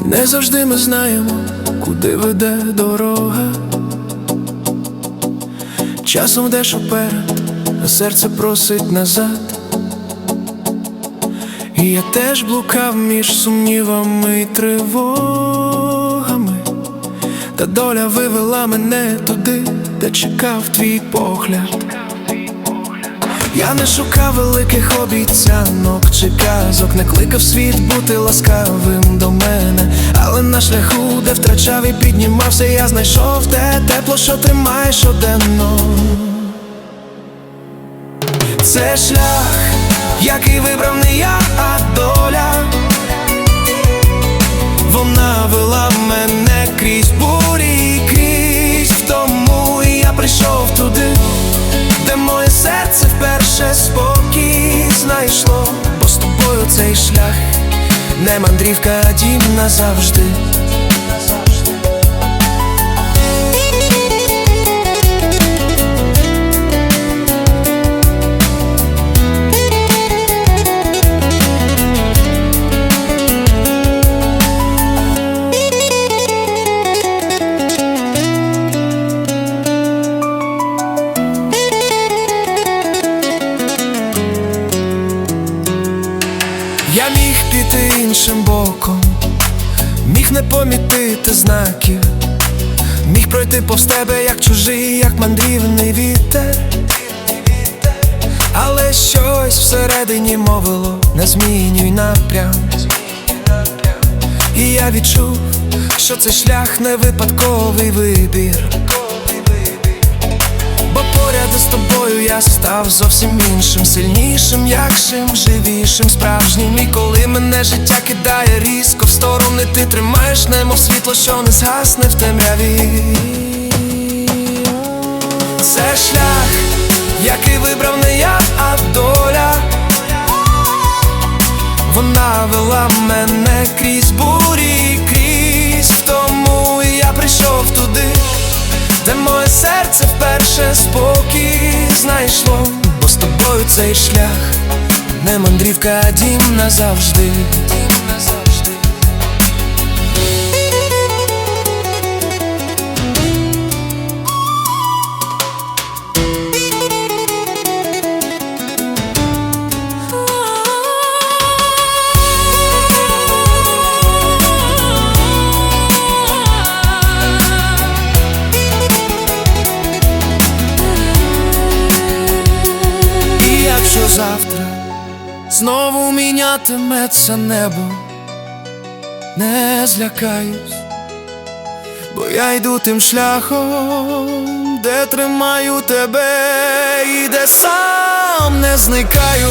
Не завжди ми знаємо, куди веде дорога. Часом йдеш уперед, а серце просить назад. І я теж блукав між сумнівами і тривогами, та доля вивела мене туди, де чекав твій погляд. Я не шукав великих обіцянок чи казок, не кликав світ бути ласкавим до шляху, де втрачав і піднімався, я знайшов те тепло, що тримає щоденно. Це шлях, який вибрав не я, а доля. Вона вела мене крізь бурі, крізь втому, і я прийшов туди, де моє серце вперше спокій знайшло, тобою цей шлях не мандрівка, а дім назавжди. Міг іншим боком, міг не помітити знаків, міг пройти повз тебе, як чужий, як мандрівний вітер. Але щось всередині мовило, не змінюй напрям. І я відчув, що цей шлях не випадковий вибір. Я став зовсім іншим, сильнішим, якшим, живішим, справжнім. І коли мене життя кидає різко в сторони, ти тримаєш немов світло, що не згасне в темряві. Це шлях, який вибрав не я, а доля. Вона вела мене крізь бурі, крізь тому, я прийшов туди де моє серце вперше спокій цей шлях не мандрівка, а дім назавжди. Завтра знову мінятиметься небо, не злякаюсь, бо я йду тим шляхом, де тримаю тебе і де сам не зникаю.